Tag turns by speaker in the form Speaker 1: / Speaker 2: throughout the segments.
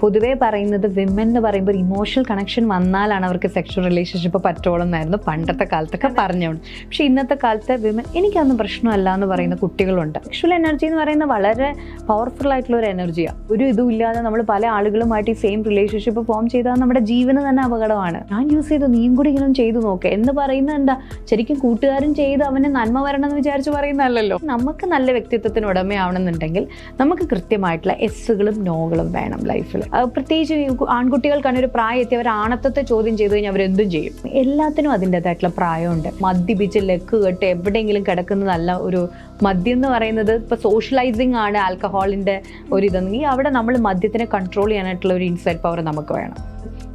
Speaker 1: പൊതുവേ പറയുന്നത് വിമൻ എന്ന് പറയുമ്പോൾ ഇമോഷണൽ കണക്ഷൻ വന്നാലാണ് അവർക്ക് സെക്ഷൽ റിലേഷൻഷിപ്പ് പറ്റുള്ളൂ എന്നായിരുന്നു പണ്ടത്തെ കാലത്തൊക്കെ പറഞ്ഞോണ്ട്. പക്ഷെ ഇന്നത്തെ കാലത്ത് വിമൻ എനിക്കതൊന്നും പ്രശ്നമല്ല എന്ന് പറയുന്ന കുട്ടികളുണ്ട്. സെക്ഷൽ എനർജി എന്ന് പറയുന്നത് വളരെ പവർഫുൾ ആയിട്ടുള്ള ഒരു എനർജിയാണ് ഒരു ഇതും ഇല്ലാതെ നമ്മൾ പല ആളുകളുമായിട്ട് ഈ സെയിം റിലേഷൻഷിപ്പ് ഫോം ചെയ്താൽ നമ്മുടെ ജീവന് തന്നെ അപകടമാണ്. ഞാൻ യൂസ് ചെയ്തു നീയും കൂടി ഇങ്ങനെ ചെയ്തു നോക്കുക എന്ന് പറയുന്നത് എന്താ? ശരിക്കും കൂട്ടുകാരൻ ചെയ്ത് അവനെ നന്മ വരണം എന്ന് വിചാരിച്ച് പറയുന്നതല്ലല്ലോ. നമുക്ക് നല്ല വ്യക്തിത്വത്തിന് ഉടമയാവണമെന്നുണ്ടെങ്കിൽ നമുക്ക് കൃത്യമായിട്ടുള്ള എസ്സുകളും നോകളും വേണം. ലൈഫിൽ പ്രത്യേകിച്ച് ആൺകുട്ടികൾക്കാണ് ഒരു പ്രായം എത്തി അവർ ആണത്തത്തെ ചോദ്യം ചെയ്ത് കഴിഞ്ഞാൽ അവരെന്തും ചെയ്യും. എല്ലാത്തിനും അതിന്റെതായിട്ടുള്ള പ്രായമുണ്ട്. മദ്യപിച്ച് ലെക്ക് കെട്ട് എവിടെയെങ്കിലും കിടക്കുന്നതല്ല ഒരു മദ്യം എന്ന് പറയുന്നത് ഇപ്പോൾ സോഷ്യലൈസിങ് ആണ് ആൽക്കഹോളിന്റെ ഒരു ഇതെങ്കിൽ അവിടെ നമ്മൾ മദ്യത്തിനെ കൺട്രോൾ ചെയ്യാനായിട്ടുള്ള ഒരു ഇൻസൈറ്റ് പവർ നമുക്ക് വേണം.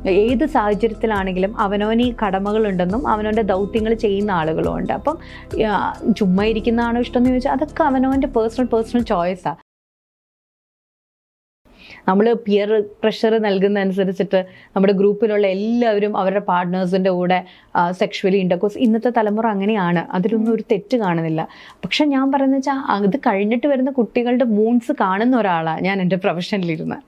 Speaker 1: ഏത് സാഹചര്യത്തിലാണെങ്കിലും അവനവന് ഈ കടമകളുണ്ടെന്നും അവനവന്റെ ദൗത്യങ്ങൾ ചെയ്യുന്ന ആളുകളും ഉണ്ട്. അപ്പം ചുമ്മാ ഇരിക്കുന്നതാണോ ഇഷ്ടം എന്ന് ചോദിച്ചാൽ അതൊക്കെ അവനവന്റെ പേഴ്സണൽ പേഴ്സണൽ ചോയ്സാണ് നമ്മൾ പിയർ പ്രഷർ നൽകുന്ന അനുസരിച്ചിട്ട് നമ്മുടെ ഗ്രൂപ്പിലുള്ള എല്ലാവരും അവരുടെ പാർട്ട്നേഴ്സിന്റെ കൂടെ സെക്ഷുവലി ഇന്റർകോസ് ഇന്നത്തെ തലമുറ അങ്ങനെയാണ്. അതിലൊന്നും ഒരു തെറ്റ് കാണുന്നില്ല. പക്ഷെ ഞാൻ പറയുന്നത് വെച്ചാൽ അത് കഴിഞ്ഞിട്ട് വരുന്ന കുട്ടികളുടെ മൂൺസ് കാണുന്ന ഒരാളാണ് ഞാൻ എന്റെ പ്രൊഫഷനിലിരുന്ന്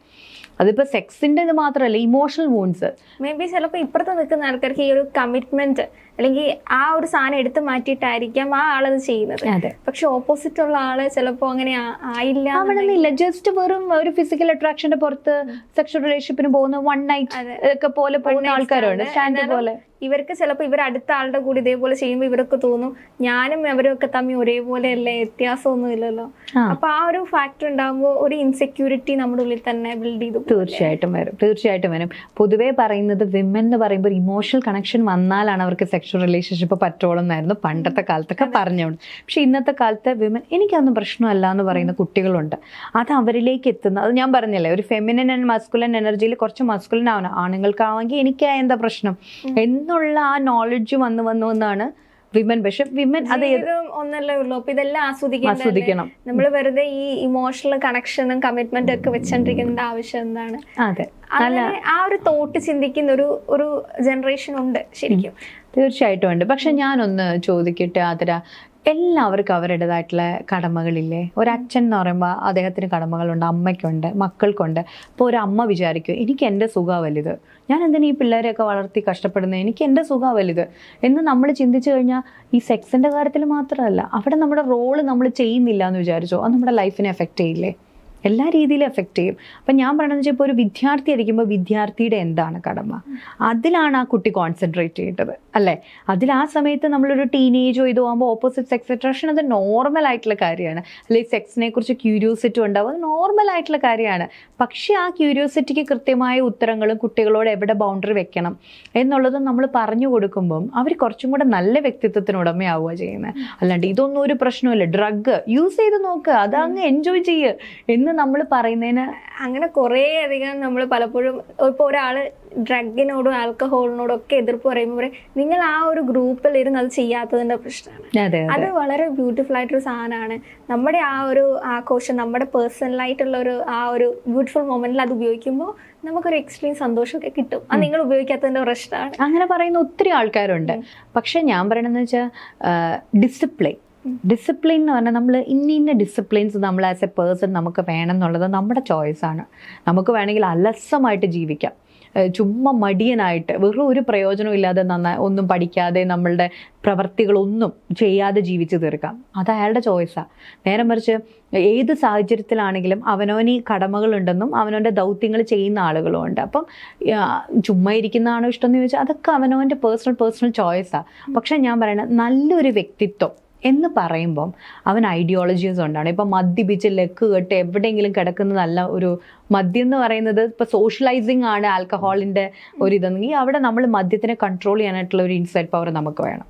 Speaker 1: അതിപ്പോൾ സെക്സിന്റെ ഇത് മാത്രമല്ല ഇമോഷണൽ വൂൺസ്
Speaker 2: മേ ബി ചിലപ്പോൾ ഇപ്പുറത്ത് നിൽക്കുന്ന ആൾക്കാർക്ക് ഈ ഒരു കമ്മിറ്റ്മെന്റ് അല്ലെങ്കിൽ ആ ഒരു സാധനം എടുത്തു മാറ്റിയിട്ടായിരിക്കാം ആ ആളത് ചെയ്യുന്നത്. പക്ഷെ ഓപ്പോസിറ്റ് ഉള്ള ആൾ ചിലപ്പോ അങ്ങനെ ആയില്ല
Speaker 1: ആവണമെന്നില്ല ജസ്റ്റ് വെറും ഒരു ഫിസിക്കൽ അട്രാക്ഷന്റെ പുറത്ത് സെക്ഷൽ റിലേഷൻഷിപ്പിന് പോകുന്ന വൺ നൈറ്റ്. ഒക്കെ പോലെ പോകുന്ന ആൾക്കാരുണ്ട്. സ്റ്റാൻഡ് പോലെ.
Speaker 2: ഇവർക്ക് ചിലപ്പോൾ ഇവർ അടുത്ത ആളുടെ കൂടി ഇതേപോലെ ചെയ്യുമ്പോൾ ഇവർക്ക് തോന്നും. ഞാനും അവരൊക്കെ തമ്മിൽ ഒരേപോലെ അല്ലേ വ്യത്യാസമൊന്നും ഇല്ലല്ലോ. അപ്പൊ ആ ഒരു ഫാക്ടർ ഉണ്ടാകുമ്പോൾ ഒരു ഇൻസെക്യൂരിറ്റി നമ്മുടെ ഉള്ളിൽ തന്നെ ബിൽഡ് ചെയ്തു
Speaker 1: തീർച്ചയായിട്ടും വരും. തീർച്ചയായിട്ടും വരും. പൊതുവേ പറയുന്നത് വിമൻ എന്ന് പറയുമ്പോൾ ഇമോഷണൽ കണക്ഷൻ വന്നാലാണ് അവർക്ക് സെക്ഷൽ റിലേഷൻഷിപ്പ് പറ്റോളം എന്നായിരുന്നു പണ്ടത്തെ കാലത്തൊക്കെ പറഞ്ഞോണ്ട്. പക്ഷെ ഇന്നത്തെ കാലത്ത് വിമൻ എനിക്കതൊന്നും പ്രശ്നമല്ല എന്ന് പറയുന്ന കുട്ടികളുണ്ട്. അത് അവരിലേക്ക് എത്തുന്ന അത് ഞാൻ പറഞ്ഞല്ലേ ഒരു ഫെമിനൻ ആൻഡ് മസ്കുലൻ എനർജിയിൽ കുറച്ച് മസ്കുലൻ ആവണം. ആണുങ്ങൾക്കാണെങ്കിൽ എനിക്ക് എന്താ പ്രശ്നം? എന്നുള്ള ആ നോളജ് വന്ന് വന്നു എന്നാണ് വിമൻ പക്ഷെ വിമൻ അത്
Speaker 2: ഒന്നല്ലേ ഉള്ളൂ. അപ്പൊ ഇതെല്ലാം ആസ്വദിക്കും
Speaker 1: ആസ്വദിക്കണം.
Speaker 2: നമ്മൾ വെറുതെ ഈ ഇമോഷണൽ കണക്ഷനും കമ്മിറ്റ്മെന്റും ഒക്കെ വെച്ചോണ്ടിരിക്കേണ്ട ആവശ്യം എന്താണ്?
Speaker 1: അതെ.
Speaker 2: അല്ല ആ ഒരു തോട്ട് ചിന്തിക്കുന്ന ഒരു ഒരു ജനറേഷൻ ഉണ്ട് ശരിക്കും.
Speaker 1: തീർച്ചയായിട്ടും ഉണ്ട്. പക്ഷെ ഞാനൊന്ന് ചോദിക്കട്ടെ ആതിര എല്ലാവർക്കും അവരുടേതായിട്ടുള്ള കടമകളില്ലേ? ഒരച്ഛൻ എന്ന് പറയുമ്പോൾ അദ്ദേഹത്തിന് കടമകളുണ്ട് അമ്മയ്ക്കുണ്ട് മക്കൾക്കുണ്ട്. ഇപ്പോൾ ഒരു അമ്മ വിചാരിക്കും എനിക്ക് എന്റെ സുഖം വലുത്. ഞാൻ എന്തിനാ ഈ പിള്ളേരെയൊക്കെ വളർത്തി കഷ്ടപ്പെടുന്നത്? എനിക്ക് എന്റെ സുഖം വലുത്. എന്ന് നമ്മൾ ചിന്തിച്ചു കഴിഞ്ഞാൽ ഈ സെക്സിന്റെ കാര്യത്തിൽ മാത്രമല്ല അവിടെ നമ്മുടെ റോൾ നമ്മൾ ചെയ്യുന്നില്ല എന്ന് വിചാരിച്ചോ? അത് നമ്മുടെ ലൈഫിനെ എഫക്റ്റ് ചെയ്യില്ലേ? എല്ലാ രീതിയിലും എഫക്റ്റ് ചെയ്യും. അപ്പം ഞാൻ പറയണമെന്ന് വെച്ചാൽ ഇപ്പോൾ ഒരു വിദ്യാർത്ഥി ആയിരിക്കുമ്പോൾ വിദ്യാർത്ഥിയുടെ എന്താണ് കടമ? അതിലാണ് ആ കുട്ടി കോൺസെൻട്രേറ്റ് ചെയ്യേണ്ടത് അല്ലേ? അതിൽ ആ സമയത്ത് നമ്മളൊരു ടീനേജോ ഇതോ ആകുമ്പോൾ ഓപ്പോസിറ്റ് സെക്സ് അട്രാക്ഷൻ അത് നോർമൽ ആയിട്ടുള്ള കാര്യമാണ്. അല്ലെങ്കിൽ സെക്സിനെ കുറിച്ച് ക്യൂരിയോസിറ്റി ഉണ്ടാവും അത് നോർമൽ ആയിട്ടുള്ള കാര്യമാണ്. പക്ഷേ ആ ക്യൂരിയോസിറ്റിക്ക് കൃത്യമായ ഉത്തരങ്ങളും കുട്ടികളോട് എവിടെ ബൗണ്ടറി വെക്കണം എന്നുള്ളത് നമ്മൾ പറഞ്ഞു കൊടുക്കുമ്പം അവർ കുറച്ചും കൂടെ നല്ല വ്യക്തിത്വത്തിന് ഉടമയാവുക ചെയ്യുന്നത്. അല്ലാണ്ട് ഇതൊന്നും ഒരു പ്രശ്നമല്ല ഡ്രഗ് യൂസ് ചെയ്ത് നോക്ക് അത് അങ്ങ് എൻജോയ് ചെയ്യുക എന്ന് നമ്മൾ പറയുന്നതിന്
Speaker 2: അങ്ങനെ കുറേ അധികം നമ്മൾ പലപ്പോഴും ഇപ്പോൾ ഒരാൾ ഡ്രഗിനോടും ആൽക്കഹോളിനോടും ഒക്കെ എതിർപ്പ് പറയുമ്പോൾ നിങ്ങൾ ആ ഒരു ഗ്രൂപ്പിൽ ഇരുന്ന് അത് ചെയ്യാത്തതിന്റെ പ്രശ്നമാണ്
Speaker 1: അതെ
Speaker 2: അത്. വളരെ ബ്യൂട്ടിഫുൾ ആയിട്ടൊരു സാധനമാണ് നമ്മുടെ ആ ഒരു ആഘോഷം നമ്മുടെ പേഴ്സണലായിട്ടുള്ള ഒരു ആ ഒരു ബ്യൂട്ടിഫുൾ മൊമെന്റിൽ അത് ഉപയോഗിക്കുമ്പോൾ നമുക്കൊരു എക്സ്ട്രീം സന്തോഷമൊക്കെ കിട്ടും. അത് നിങ്ങൾ ഉപയോഗിക്കാത്തതിന്റെ പ്രശ്നമാണ്
Speaker 1: അങ്ങനെ പറയുന്ന ഒത്തിരി ആൾക്കാരുണ്ട്. പക്ഷെ ഞാൻ പറയണമെന്ന് വെച്ചാൽ ഡിസിപ്ലിൻ. ഡിസിപ്ലിൻ എന്ന് പറഞ്ഞാൽ നമ്മൾ ഇന്ന ഇന്ന ഡിസിപ്ലിൻസ് നമ്മൾ ആസ് എ പേഴ്സൺ നമുക്ക് വേണം എന്നുള്ളത് നമ്മുടെ ചോയ്സാണ് നമുക്ക് വേണമെങ്കിൽ അലസമായിട്ട് ജീവിക്കാം. ചുമ്മാ മടിയനായിട്ട് വെറും ഒരു പ്രയോജനവും ഇല്ലാതെ നന്നായി ഒന്നും പഠിക്കാതെ നമ്മളുടെ പ്രവർത്തികളൊന്നും ചെയ്യാതെ ജീവിച്ചു തീർക്കാം. അത് അയാളുടെ ചോയ്സാണ് നേരെ മറിച്ച് ഏത് സാഹചര്യത്തിലാണെങ്കിലും അവനവന് ഈ കടമകളുണ്ടെന്നും അവനവന്റെ ദൗത്യങ്ങൾ ചെയ്യുന്ന ആളുകളും ഉണ്ട്. അപ്പം ചുമ്മാ ഇരിക്കുന്നതാണോ ഇഷ്ടം എന്ന് ചോദിച്ചാൽ അതൊക്കെ അവനവന്റെ പേഴ്സണൽ പേഴ്സണൽ ചോയ്സാണ് പക്ഷേ ഞാൻ പറയണത് നല്ലൊരു വ്യക്തിത്വം എന്ന് പറയുമ്പം അവൻ ഐഡിയോളജീസ് ഉണ്ടാണ് ഇപ്പം മദ്യപിച്ച് ലെക്ക് കെട്ട് എവിടെയെങ്കിലും കിടക്കുന്നതല്ല ഒരു മദ്യം എന്ന് പറയുന്നത് ഇപ്പം സോഷ്യലൈസിങ് ആണ് ആൽക്കഹോളിന്റെ ഒരു ഇതെങ്കിൽ അവിടെ നമ്മൾ മദ്യത്തിനെ കൺട്രോൾ ചെയ്യാനായിട്ടുള്ള ഒരു ഇൻസൈറ്റ് പവർ നമുക്ക് വേണം.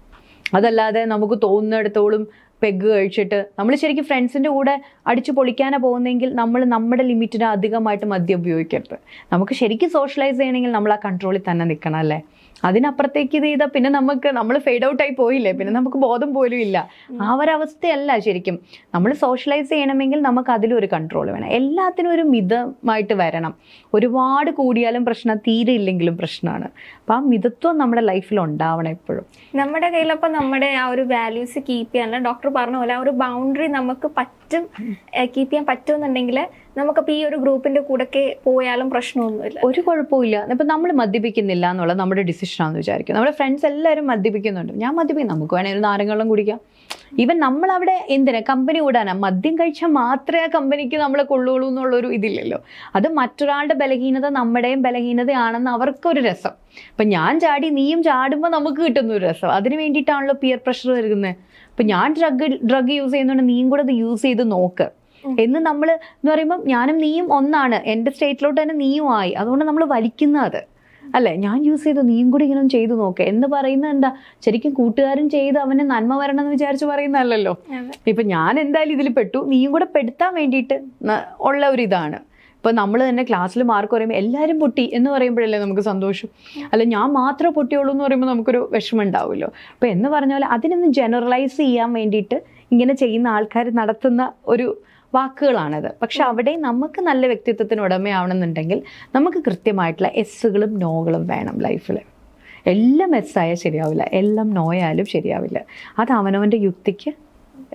Speaker 1: അതല്ലാതെ നമുക്ക് തോന്നുന്നിടത്തോളം പെഗ് കഴിച്ചിട്ട് നമ്മൾ ശരിക്കും ഫ്രണ്ട്സിന്റെ കൂടെ അടിച്ച് പൊളിക്കാനാണ് പോകുന്നതെങ്കിൽ നമ്മൾ നമ്മുടെ ലിമിറ്റിന് അധികമായിട്ട് മദ്യം ഉപയോഗിക്കരുത്. നമുക്ക് ശരിക്കും സോഷ്യലൈസ് ചെയ്യണമെങ്കിൽ നമ്മൾ ആ കൺട്രോളിൽ തന്നെ നിൽക്കണം അല്ലേ? അതിനപ്പുറത്തേക്ക് ഇത് ചെയ്താൽ പിന്നെ നമുക്ക് നമ്മൾ ഫെയ്ഡ് ഔട്ട് ആയി പോയില്ലേ? പിന്നെ നമുക്ക് ബോധം പോലും ഇല്ല. ആ ഒരവസ്ഥയല്ല ശരിക്കും. നമ്മൾ സോഷ്യലൈസ് ചെയ്യണമെങ്കിൽ നമുക്ക് അതിലൊരു കൺട്രോൾ വേണം. എല്ലാത്തിനും ഒരു മിതമായിട്ട് വരണം. ഒരുപാട് കൂടിയാലും പ്രശ്നം തീരെ ഇല്ലെങ്കിലും പ്രശ്നമാണ്. അപ്പം ആ മിതത്വം നമ്മുടെ ലൈഫിൽ ഉണ്ടാവണം എപ്പോഴും.
Speaker 2: നമ്മുടെ കയ്യിലപ്പോൾ നമ്മുടെ ആ ഒരു വാല്യൂസ് കീപ്പ് ചെയ്യാനുള്ള ഡോക്ടർ പറഞ്ഞ പോലെ ആ ഒരു ബൗണ്ടറി നമുക്ക് പറ്റും കീപ്പ് ചെയ്യാൻ പറ്റുമെന്നുണ്ടെങ്കിൽ നമുക്കപ്പോൾ ഈ ഒരു ഗ്രൂപ്പിന്റെ കൂടെയൊക്കെ പോയാലും പ്രശ്നമൊന്നുമില്ല.
Speaker 1: ഒരു കുഴപ്പമില്ല ഇപ്പം നമ്മൾ മദ്യപിക്കുന്നില്ല എന്നുള്ളത് നമ്മുടെ ഡിസിഷനാണെന്ന് വിചാരിക്കും. നമ്മുടെ ഫ്രണ്ട്സ് എല്ലാവരും മദ്യപിക്കുന്നുണ്ട്. ഞാൻ മദ്യപിക്കും. നമുക്ക് ഒരു നാരങ്ങളും കുടിക്കാം. ഈവൻ നമ്മൾ അവിടെ എന്തിനാ? കമ്പനി കൂടാനാ? മദ്യം കഴിച്ചാൽ മാത്രമേ ആ കമ്പനിക്ക് നമ്മളെ കൊള്ളുള്ളൂ എന്നുള്ളൊരു ഇതില്ലല്ലോ. അത് മറ്റൊരാളുടെ ബലഹീനത നമ്മുടെയും ബലഹീനതയാണെന്ന് അവർക്കൊരു രസം. അപ്പം ഞാൻ ചാടി നീയും ചാടുമ്പോൾ നമുക്ക് കിട്ടുന്ന ഒരു രസം. അതിന് വേണ്ടിയിട്ടാണല്ലോ പിയർ പ്രഷർ വരുന്നത്. അപ്പം ഞാൻ ഡ്രഗ് ഡ്രഗ് യൂസ് ചെയ്യുന്നുണ്ട് നീയും കൂടെ അത് യൂസ് ചെയ്ത് നോക്ക്. എന്ന് നമ്മൾ എന്ന് പറയുമ്പോൾ ഞാനും നീയും ഒന്നാണ്. എന്റെ സ്റ്റേറ്റിലോട്ട് തന്നെ നീയും ആയി അതുകൊണ്ട് നമ്മൾ വലിക്കുന്ന അത് അല്ലേ ഞാൻ യൂസ് ചെയ്തു നീയും കൂടി ഇങ്ങനെ ചെയ്തു നോക്ക്. എന്ന് പറയുന്നത് എന്താ? ശരിക്കും കൂട്ടുകാരൻ ചെയ്ത് അവന് നന്മ വരണം എന്ന് വിചാരിച്ച്
Speaker 2: പറയുന്നതല്ലോ.
Speaker 1: ഇപ്പൊ ഞാൻ എന്തായാലും ഇതിൽ പെട്ടു. നീയും കൂടെ പെടുത്താൻ വേണ്ടിയിട്ട് ഉള്ള ഒരു ഇതാണ്. ഇപ്പൊ നമ്മൾ തന്നെ ക്ലാസ്സിൽ മാർക്ക് പറയുമ്പോൾ എല്ലാവരും പൊട്ടി എന്ന് പറയുമ്പോഴല്ലേ നമുക്ക് സന്തോഷം. അല്ല ഞാൻ മാത്രമേ പൊട്ടിയുള്ളൂ എന്ന് പറയുമ്പോൾ നമുക്കൊരു വിഷമം ഉണ്ടാവുമല്ലോ. അപ്പൊ എന്ന് പറഞ്ഞ പോലെ അതിനൊന്ന് ജനറലൈസ് ചെയ്യാൻ വേണ്ടിയിട്ട് ഇങ്ങനെ ചെയ്യുന്ന ആൾക്കാർ നടത്തുന്ന ഒരു വാക്കുകളാണത്. പക്ഷെ അവിടെ നമുക്ക് നല്ല വ്യക്തിത്വത്തിന് ഉടമയാവണമെന്നുണ്ടെങ്കിൽ നമുക്ക് കൃത്യമായിട്ടുള്ള എസ്സുകളും നോകളും വേണം ലൈഫിൽ എല്ലാം എസ് ആയാൽ ശരിയാവില്ല. എല്ലാം നോയാലും ശരിയാവില്ല. അത് അവനവന്റെ യുക്തിക്ക്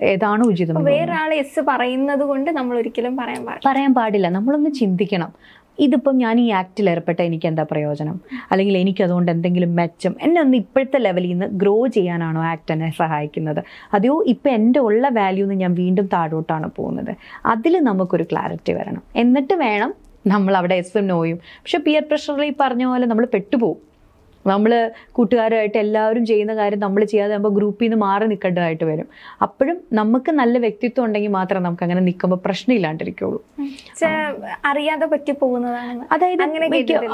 Speaker 1: ഏതാണ് ഉചിതം വേറൊരാൾ
Speaker 2: വേറെ ആൾ എസ് പറയുന്നത് കൊണ്ട് നമ്മൾ ഒരിക്കലും പറയാൻ പാടില്ല.
Speaker 1: പറയാൻ പാടില്ല. നമ്മളൊന്ന് ചിന്തിക്കണം. ഇതിപ്പം ഞാൻ ഈ ആക്റ്റിൽ ഏർപ്പെട്ട എനിക്ക് എന്താ പ്രയോജനം? അല്ലെങ്കിൽ എനിക്കതുകൊണ്ട് എന്തെങ്കിലും മെച്ചം? എന്നെ ഒന്ന് ഇപ്പോഴത്തെ ലെവലിൽ നിന്ന് ഗ്രോ ചെയ്യാനാണോ ആക്ട് എന്നെ സഹായിക്കുന്നത്? അതെയോ ഇപ്പം എന്റെ ഉള്ള വാല്യൂ വാല്യൂന്ന് ഞാൻ വീണ്ടും താഴോട്ടാണ് പോകുന്നത്? അതിൽ നമുക്കൊരു ക്ലാരിറ്റി വരണം. എന്നിട്ട് വേണം നമ്മൾ അവിടെ എസ് എം നോയും പക്ഷെ പിയർ പ്രഷറിൽ പറഞ്ഞ പോലെ നമ്മൾ പെട്ടുപോകും. നമ്മൾ കൂട്ടുകാരുമായിട്ട് എല്ലാവരും ചെയ്യുന്ന കാര്യം നമ്മൾ ചെയ്യാതെ ആകുമ്പോൾ ഗ്രൂപ്പിൽ നിന്ന് മാറി നിൽക്കേണ്ടതായിട്ട് വരും. അപ്പോഴും നമുക്ക് നല്ല വ്യക്തിത്വം ഉണ്ടെങ്കിൽ മാത്രമേ നമുക്ക് അങ്ങനെ നിൽക്കുമ്പോൾ പ്രശ്നമില്ലാണ്ടിരിക്കുള്ളൂ
Speaker 2: അറിയാതെ പറ്റി പോകുന്നതാണ്.
Speaker 1: അതായത്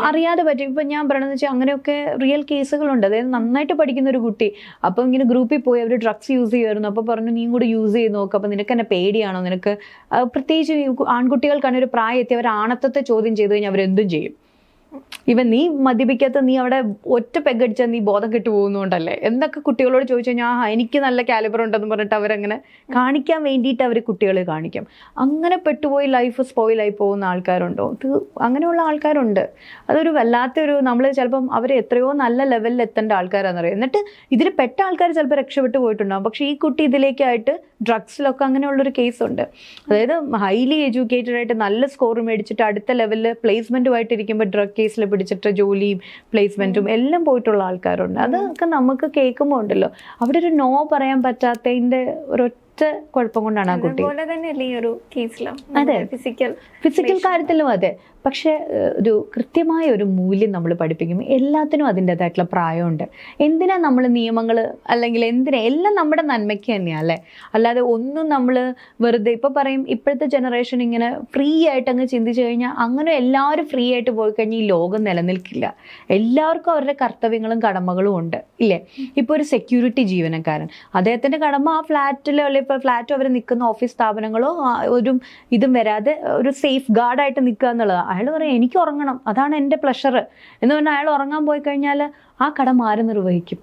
Speaker 1: അറിയാതെ പറ്റും ഇപ്പം ഞാൻ പറയുന്നത് വെച്ചാൽ അങ്ങനെയൊക്കെ റിയൽ കേസുകളുണ്ട് അതായത് നന്നായിട്ട് പഠിക്കുന്ന ഒരു കുട്ടി അപ്പോൾ ഇങ്ങനെ ഗ്രൂപ്പിൽ പോയി അവർ ഡ്രഗ്സ് യൂസ് ചെയ്യുമായിരുന്നു അപ്പോൾ പറഞ്ഞു നീ കൂടെ യൂസ് ചെയ്ത് നോക്ക്. അപ്പോൾ നിനക്ക് എന്നെ പേടിയാണോ? നിനക്ക്? പ്രത്യേകിച്ച് ആൺകുട്ടികൾക്കാണെങ്കിൽ ആൺകുട്ടികൾക്കാണ് ഒരു പ്രായം എത്തി അവർ ആണത്തത്തെ ചോദ്യം ചെയ്ത് കഴിഞ്ഞാൽ അവരെന്തും ചെയ്യും. ഇവൻ നീ മദ്യപിക്കാത്ത നീ അവിടെ ഒറ്റ പെഗടിച്ചാൽ നീ ബോധം കെട്ടു പോകുന്നതുകൊണ്ടല്ലേ എന്തൊക്കെ കുട്ടികളോട് ചോദിച്ചു കഴിഞ്ഞാൽ ആ എനിക്ക് നല്ല കാലിബർ ഉണ്ടെന്ന് പറഞ്ഞിട്ട് അവരങ്ങനെ കാണിക്കാൻ വേണ്ടിയിട്ട് അവർ കുട്ടികളെ കാണിക്കും. അങ്ങനെ പെട്ടുപോയി ലൈഫ് സ്പോയിലായി പോകുന്ന ആൾക്കാരുണ്ടോ? ഇത് അങ്ങനെയുള്ള ആൾക്കാരുണ്ട്. അതൊരു വല്ലാത്തൊരു നമ്മൾ ചിലപ്പം അവർ എത്രയോ നല്ല ലെവലിൽ എത്തേണ്ട ആൾക്കാരാണെന്നറിയാം എന്നിട്ട് ഇതിൽ പെട്ട ആൾക്കാർ ചിലപ്പോൾ രക്ഷപ്പെട്ടു പോയിട്ടുണ്ടാകും പക്ഷേ ഈ കുട്ടി ഇതിലേക്കായിട്ട് ഡ്രഗ്സിലൊക്കെ അങ്ങനെയുള്ളൊരു കേസുണ്ട് അതായത് ഹൈലി എഡ്യൂക്കേറ്റഡ് ആയിട്ട് നല്ല സ്കോർ മേടിച്ചിട്ട് അടുത്ത ലെവലിൽ പ്ലേസ്മെന്റുമായിട്ട് ഇരിക്കുമ്പോൾ ഡ്രഗ് കേസിൽ പിടിച്ചിട്ട് ജോലിയും പ്ലേസ്മെന്റും എല്ലാം പോയിട്ടുള്ള ആൾക്കാരുണ്ട്. അതൊക്കെ നമുക്ക് കേൾക്കുമ്പോൾ ഉണ്ടല്ലോ. അവിടെ ഒരു നോ പറയാൻ പറ്റാത്തതിന്റെ ഒരൊറ്റ കുഴപ്പം കൊണ്ടാണ് ആ കുട്ടി. അതെ.
Speaker 2: ഫിസിക്കൽ
Speaker 1: ഫിസിക്കൽ കാര്യത്തിലും അതെ. പക്ഷേ ഒരു കൃത്യമായ ഒരു മൂല്യം നമ്മൾ പഠിപ്പിക്കുമ്പോൾ എല്ലാത്തിനും അതിന്റെതായിട്ടുള്ള പ്രായമുണ്ട്. എന്തിനാ നമ്മൾ നിയമങ്ങൾ അല്ലെങ്കിൽ എന്തിനാ? എല്ലാം നമ്മുടെ നന്മയ്ക്ക് തന്നെയാണ് അല്ലേ? അല്ലാതെ ഒന്നും നമ്മൾ വെറുതെ ഇപ്പോൾ പറയും ഇപ്പോഴത്തെ ജനറേഷൻ ഇങ്ങനെ ഫ്രീ ആയിട്ട് അങ്ങ് ചിന്തിച്ചു കഴിഞ്ഞാൽ അങ്ങനെ എല്ലാവരും ഫ്രീ ആയിട്ട് പോയി കഴിഞ്ഞാൽ ഈ ലോകം നിലനിൽക്കില്ല. എല്ലാവർക്കും അവരുടെ കർത്തവ്യങ്ങളും കടമകളും ഉണ്ട് ഇല്ലേ? ഇപ്പോൾ ഒരു സെക്യൂരിറ്റി ജീവനക്കാരൻ. അദ്ദേഹത്തിന്റെ കടമ ആ ഫ്ലാറ്റിലോ അല്ലെങ്കിൽ ഇപ്പോൾ ഫ്ലാറ്റോ അവർ നിൽക്കുന്ന ഓഫീസ് സ്ഥാപനങ്ങളോ ഒരു ഇതും വരാതെ ഒരു സേഫ് ഗാർഡായിട്ട് നിൽക്കുക എന്നുള്ളതാണ് അയാൾ പറയും എനിക്ക് ഉറങ്ങണം. അതാണ് എന്റെ പ്ലഷർ എന്ന് പറഞ്ഞാൽ അയാൾ ഉറങ്ങാൻ പോയി കഴിഞ്ഞാൽ ആ കടം ആര് നിർവഹിക്കും.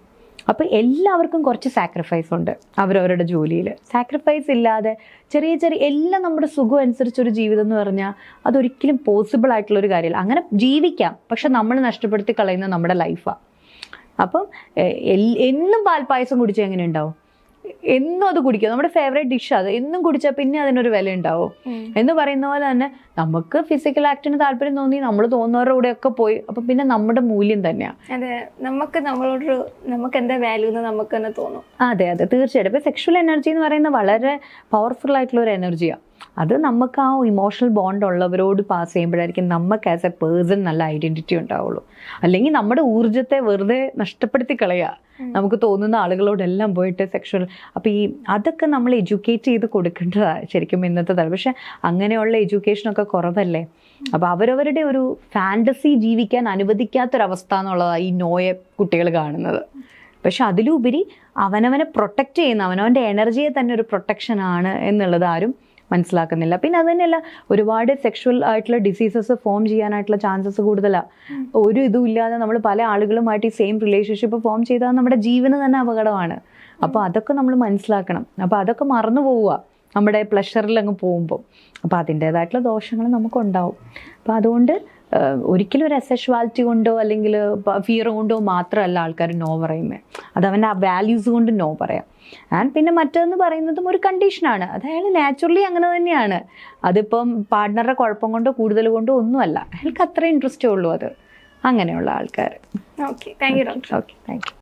Speaker 1: അപ്പോൾ എല്ലാവർക്കും കുറച്ച് സാക്രിഫൈസ് ഉണ്ട് അവരവരുടെ ജോലിയിൽ. സാക്രിഫൈസ് ഇല്ലാതെ ചെറിയ ചെറിയ എല്ലാം നമ്മുടെ സുഖം അനുസരിച്ചൊരു ജീവിതം എന്ന് പറഞ്ഞാൽ അതൊരിക്കലും പോസിബിൾ ആയിട്ടുള്ള ഒരു കാര്യമല്ല. അങ്ങനെ ജീവിക്കാം പക്ഷെ നമ്മൾ നഷ്ടപ്പെടുത്തി കളയുന്നത് നമ്മുടെ ലൈഫാണ് അപ്പം എന്നും പാൽപ്പായസം കുടിച്ചാൽ എങ്ങനെ ഉണ്ടാവും? എന്നും അത് കുടിക്കുക നമ്മുടെ ഫേവറേറ്റ് ഡിഷ് അത്. എന്നും കുടിച്ചാൽ പിന്നെ അതിനൊരു വില ഉണ്ടാവും എന്ന് പറയുന്ന പോലെ തന്നെ നമുക്ക് ഫിസിക്കൽ ആക്ടിന് താല്പര്യം തോന്നി നമ്മൾ തോന്നുന്നവരുടെ കൂടെ ഒക്കെ പോയി. അപ്പൊ പിന്നെ നമ്മുടെ മൂല്യം തന്നെയാണ്
Speaker 2: അതെ. നമുക്ക് നമ്മളോടൊരു നമുക്ക് എന്താ വാല്യൂ എന്ന് നമുക്ക് തന്നെ തോന്നും.
Speaker 1: അതെ അതെ. തീർച്ചയായിട്ടും. ഇപ്പൊ സെക്ഷൽ എനർജി എന്ന് പറയുന്നത് വളരെ പവർഫുൾ ആയിട്ടുള്ള ഒരു എനർജിയാണ് അത് നമുക്ക് ആ ഇമോഷണൽ ബോണ്ട് ഉള്ളവരോട് പാസ് ചെയ്യുമ്പോഴായിരിക്കും നമുക്ക് ആസ് എ പേഴ്സൺ നല്ല ഐഡന്റിറ്റി ഉണ്ടാവുള്ളൂ. അല്ലെങ്കിൽ നമ്മുടെ ഊർജത്തെ വെറുതെ നഷ്ടപ്പെടുത്തി കളയുക നമുക്ക് തോന്നുന്ന ആളുകളോടെല്ലാം പോയിട്ട് സെക്ഷൽ അപ്പോൾ ഈ അതൊക്കെ നമ്മൾ എഡ്യൂക്കേറ്റ് ചെയ്ത് കൊടുക്കേണ്ടതാണ് ശരിക്കും ഇന്നത്തെ തലം പക്ഷെ അങ്ങനെയുള്ള എഡ്യൂക്കേഷനൊക്കെ കുറവല്ലേ? അപ്പോൾ അവരവരുടെ ഒരു ഫാന്റസി ജീവിക്കാൻ അനുവദിക്കാത്തൊരവസ്ഥ എന്നുള്ളതാണ് ഈ നോയെ കുട്ടികൾ കാണുന്നത്. പക്ഷെ അതിലുപരി അവനവനെ പ്രൊട്ടക്റ്റ് ചെയ്യുന്ന അവനവന്റെ എനർജിയെ തന്നെ ഒരു പ്രൊട്ടക്ഷനാണ് എന്നുള്ളത് ആരും മനസ്സിലാക്കുന്നില്ല. പിന്നെ അത് തന്നെയല്ല ഒരുപാട് സെക്ഷുവൽ ആയിട്ടുള്ള ഡിസീസസ് ഫോം ചെയ്യാനായിട്ടുള്ള ചാൻസസ് കൂടുതലാണ് ഒരു ഇതും ഇല്ലാതെ നമ്മൾ പല ആളുകളുമായിട്ട് ഈ സെയിം റിലേഷൻഷിപ്പ് ഫോം ചെയ്താൽ നമ്മുടെ ജീവന് തന്നെ അപകടമാണ്. അപ്പോൾ അതൊക്കെ നമ്മൾ മനസ്സിലാക്കണം. അപ്പോൾ അതൊക്കെ മറന്നു പോവുക നമ്മുടെ പ്ലഷറിൽ അങ്ങ് പോകുമ്പോൾ അപ്പോൾ അതിന്റേതായിട്ടുള്ള ദോഷങ്ങൾ നമുക്കുണ്ടാവും. അപ്പോൾ അതുകൊണ്ട് ഒരിക്കലും ഒരു അസെഷ്വാലിറ്റി കൊണ്ടോ അല്ലെങ്കിൽ ഫിയർ കൊണ്ടോ മാത്രമല്ല ആൾക്കാർ നോ പറയുന്നത് അത് അവന്റെ ആ വാല്യൂസ് കൊണ്ട് നോ പറയാം. ആൻഡ് പിന്നെ മറ്റതെന്ന് പറയുന്നതും ഒരു കണ്ടീഷനാണ് അത് അയാൾ നാച്ചുറലി അങ്ങനെ തന്നെയാണ്. അതിപ്പം പാർട്ട്ണറുടെ കുഴപ്പം കൊണ്ടോ കൂടുതൽ കൊണ്ടോ ഒന്നുമല്ല. അയാൾക്ക് അത്ര ഇൻട്രസ്റ്റേ ഉള്ളൂ അത്. അങ്ങനെയുള്ള ആൾക്കാർ.
Speaker 2: Okay thank you doctor
Speaker 1: okay thank you